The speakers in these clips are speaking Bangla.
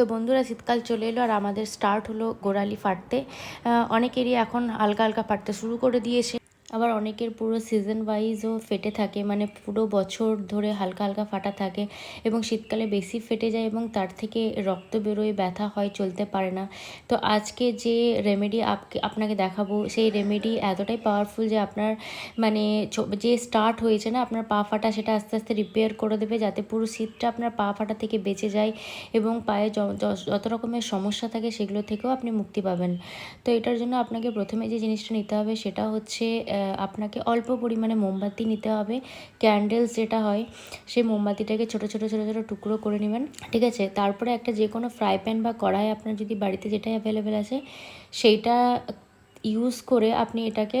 তো বন্ধুরা শীতকাল চলে এলো আর আমাদের স্টার্ট হলো গোড়ালি ফাটতে। অনেকেরই এখন হালকা হালকা ফাটতে শুরু করে দিয়েছে। আবার অনেকের পুরো সিজন ওয়াইজও ফেটে থাকে মানে পুরো বছর ধরে হালকা হালকা ফাটা থাকে এবং শীতকালে বেশি ফেটে যায় এবং তার থেকে রক্ত বেরোয়, ব্যথা হয়, চলতে পারে না। তো আজকে যে রেমেডি আপনাকে দেখাবো, সেই রেমেডি এতটাই পাওয়ারফুল যে আপনার মানে যে স্টার্ট হয়েছে না, আপনার পা ফাটা সেটা আস্তে আস্তে রিপেয়ার করে দেবে যাতে পুরো শীতটা আপনার পা ফাটা থেকে বেঁচে যায় এবং পায়ে যত রকমের সমস্যা থাকে সেগুলো থেকেও আপনি মুক্তি পাবেন। তো এটার জন্য আপনাকে প্রথমে যে জিনিসটা নিতে হবে সেটা হচ্ছে আপনাকে অল্প পরিমাণে মোমবাতি নিতে হবে। ক্যান্ডেলস যেটা হয়, সেই মোমবাতিটাকে ছোট ছোট ছোট ছোট টুকরো করে নেবেন, ঠিক আছে? তারপরে একটা যে কোনো ফ্রাই প্যান বা কড়াই আপনার যদি বাড়িতে যেটাই অ্যাভেলেবেল আছে, সেইটা ইউজ করে আপনি এটাকে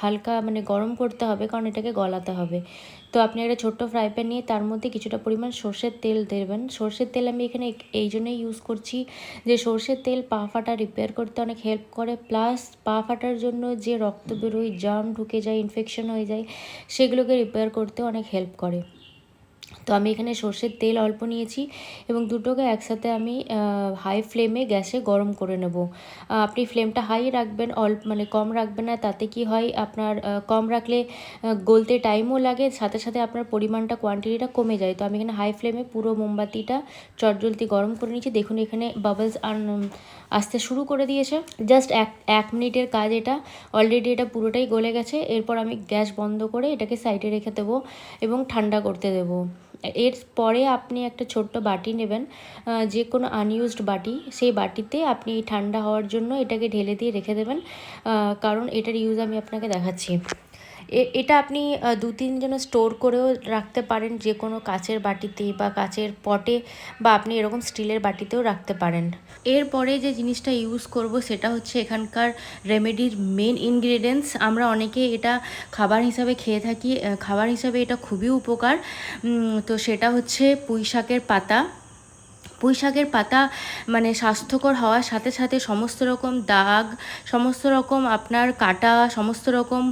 হালকা মানে গরম করতে হবে কারণ এটাকে গলাতে হবে। তো আপনি একটা ছোট্ট ফ্রাই প্যান নিয়ে তার মধ্যে কিছুটা পরিমাণ সর্ষের তেল দেবেন। সর্ষের তেল আমি এখানে এই জন্যই ইউজ করছি যে সর্ষের তেল পা ফাটা রিপেয়ার করতে অনেক হেল্প করে। প্লাস পা ফাটার জন্য যে রক্ত বেরোয় জার্ম ঢুকে যায় ইনফেকশন হয়ে যায়, সেগুলোকে রিপেয়ার করতে অনেক হেল্প করে। তো আমি এখানে সর্ষের তেল অল্প নিয়েছি এবং দুটোকে একসাথে আমি হাই ফ্লেমে গ্যাসে গরম করে নেব। আপনি ফ্লেমটা হাই রাখবেন, অল্প মানে কম রাখবেন না, তাতে কি হয় আপনার কম রাখলে গলতে টাইমও লাগে, সাথে সাথে আপনার পরিমাণটা কোয়ান্টিটিটা কমে যায়। তো আমি এখানে হাই ফ্লেমে পুরো মোমবাতিটা চটজলদি গরম করে নিয়েছি। দেখুন এখানে বাবলস আসতে শুরু করে দিয়েছে। জাস্ট এক এক মিনিটের কাজ এটা। অলরেডি এটা পুরোটাই গলে গেছে। এরপর আমি গ্যাস বন্ধ করে এটাকে সাইডে রেখে দেবো এবং ঠান্ডা করতে দেবো। এর পরে আপনি একটা ছোট্ট বাটি নেবেন যে কোনো আনইউজড বাটি, সেই বাটিতে আপনি ঠান্ডা হওয়ার জন্য এটাকে ঢেলে দিয়ে রেখে দেবেন কারণ এটার ইউজ আমি আপনাকে দেখাচ্ছি। এটা আপনি দু তিন জন স্টোর করেও রাখতে পারেন, যে কোনো কাচের বাটিতে বা কাচের পটে বা আপনি এরকম স্টিলের বাটিতেও রাখতে পারেন। এরপরে যে জিনিসটা ইউজ করব সেটা হচ্ছে এখানকার রেমেডির মেন ইনগ্রেডিয়েন্টস আমরা অনেকে এটা খাবার হিসাবে খেয়ে থাকি খাবার হিসাবে এটা খুবই উপকার। তো সেটা হচ্ছে পুঁই শাকের পাতা পুঁই শাকের পাতা মানে স্বাস্থ্যকর হওয়ার সাথে সাথে সমস্ত রকম দাগ, সমস্ত রকম আপনার কাটা, সমস্ত রকম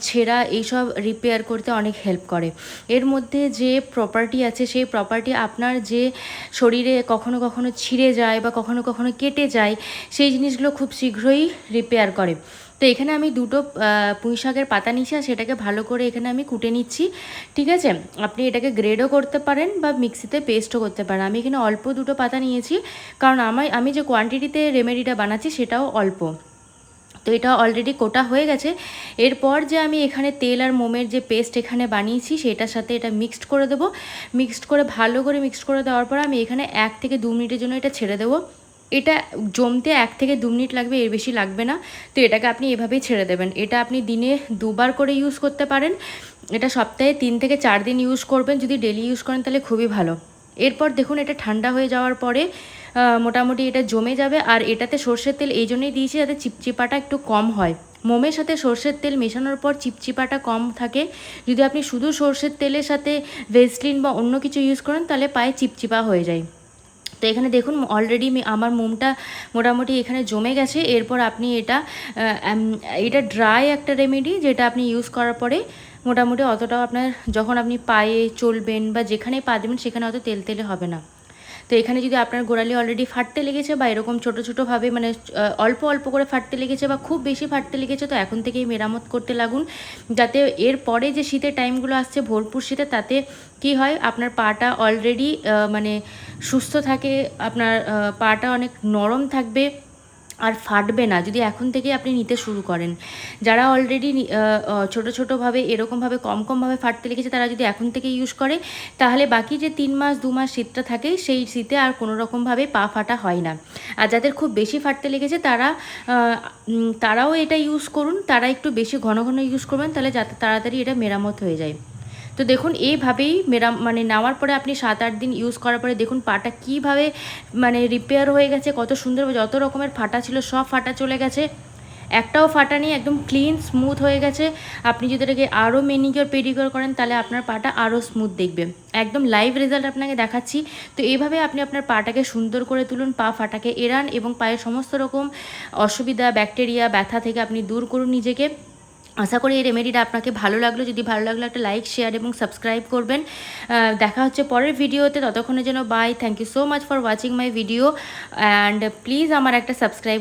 ছেঁড়া এইসব রিপেয়ার করতে অনেক হেল্প করে। এর মধ্যে যে প্রপার্টি আছে, সেই প্রপার্টি আপনার যে শরীরে কখনো কখনো ছিঁড়ে যায় বা কখনো কখনো কেটে যায়, সেই জিনিসগুলো খুব শীঘ্রই রিপেয়ার করে। তো এখানে আমি দুটো পুঁই শাকের পাতা নিচ্ছি আর সেটাকে ভালো করে এখানে আমি কুটে নিচ্ছি, ঠিক আছে? আপনি এটাকে গ্রেডও করতে পারেন বা মিক্সিতে পেস্টও করতে পারেন। আমি এখানে অল্প দুটো পাতা নিয়েছি, কারণ আমার আমি যে কোয়ান্টিটিতে রেমেডিটা বানাচ্ছি সেটাও অল্প। তো এটা অলরেডি কোটা হয়ে গেছে। এরপর যে আমি এখানে তেল আর মোমের যে পেস্ট এখানে বানিয়েছি, সেটার সাথে এটা মিক্সড করে দেবো। মিক্সড করে, ভালো করে মিক্সড করে দেওয়ার পর আমি এখানে এক থেকে দু মিনিটের জন্য এটা ছেড়ে দেবো। এটা জমতে এক থেকে দু মিনিট লাগবে, এর বেশি লাগবে না। তো এটাকে আপনি এভাবেই ছেড়ে দেবেন। এটা আপনি দিনে দুবার করে ইউজ করতে পারেন। এটা সপ্তাহে তিন থেকে চার দিন ইউজ করবেন। যদি ডেলি ইউজ করেন তাহলে খুবই ভালো। এরপর দেখুন, এটা ঠান্ডা হয়ে যাওয়ার পরে মোটামুটি এটা জমে যাবে। আর এটাতে সর্ষের তেল, এই জন্যই দিয়েছি যাতে চিপচিপাটা একটু কম হয়। মোমের সাথে সর্ষের তেল মেশানোর পর চিপচিপাটা কম থাকে। যদি আপনি শুধু সর্ষের তেলের সাথে ভেসলিন বা অন্য কিছু ইউজ করেন, তাহলে পায়ে চিপচিপা হয়ে যায়। তো এখানে দেখুন অলরেডি আমার মোমটা মোটামুটি এখানে জমে গেছে। এরপর আপনি এটা এটা ড্রাই একটা রেমেডি যেটা আপনি ইউজ করার পরে মোটামুটি অতটাও আপনার, যখন আপনি পায়ে চলবেন বা যেখানে পা দেবেন, সেখানে অত তেল তেলে হবে না। তো এখানে যদি আপনার গোড়ালি অলরেডি ফাটতে লেগেছে বা এরকম ছোটো ছোটোভাবে মানে অল্প অল্প করে ফাটতে লেগেছে বা খুব বেশি ফাটতে লেগেছে, তো এখন থেকেই মেরামত করতে লাগুন। যাতে এর পরে যে শীতের টাইমগুলো আসছে, ভরপুর শীতে, তাতে কি হয়, আপনার পাটা অলরেডি মানে সুস্থ থাকে, আপনার পাটা অনেক নরম থাকবে। আর ফাটবে না, যদি এখন থেকে আপনি নিতে শুরু করেন। যারা অলরেডি ছোটো ছোটোভাবে এরকমভাবে কম কমভাবে ফাটতে লেগেছে, তারা যদি এখন থেকে ইউজ করে, তাহলে বাকি যে তিন মাস, দু মাস শীতটা থাকে, সেই শীতে আর কোনো রকমভাবে পা ফাটা হয় না। আর যাদের খুব বেশি ফাটতে লেগেছে, তারা তারাও এটা ইউজ করুন, তারা একটু বেশি ঘন ঘন ইউজ করবেন, তাহলে যাতে তাড়াতাড়ি এটা মেরামত হয়ে যায়। তো দেখুন, এইভাবেই মেরাম মানে নেওয়ার পরে আপনি সাত আট দিন ইউজ করার পরে দেখুন পাটা কীভাবে মানে রিপেয়ার হয়ে গেছে, কত সুন্দর যত রকমের ফাটা ছিল, সব ফাটা চলে গেছে। একটাও ফাটা নেই, একদম ক্লিন স্মুথ হয়ে গেছে। আপনি যদি এটাকে আরও মেনিকিওর পেডিকিওর করেন, তাহলে আপনার পাটা আরও স্মুথ দেখবে। একদম লাইভ রেজাল্ট আপনাকে দেখাচ্ছি। তো এইভাবে আপনি আপনার পাটাকে সুন্দর করে তুলুন, পা ফাটাকে এড়ান এবং পায়ের সমস্ত রকম অসুবিধা ব্যাকটেরিয়া ব্যথা থেকে আপনি দূর করুন নিজেকে। আশা করি এই রেমেডিটা আপনাকে ভালো লাগল। যদি ভালো লাগল, একটা লাইক শেয়ার এবং সাবস্ক্রাইব করবেন। দেখা হচ্ছে পরের ভিডিওতে। ততক্ষণের জন্য bye thank you so much for watching my video and please আমার একটা সাবস্ক্রাইব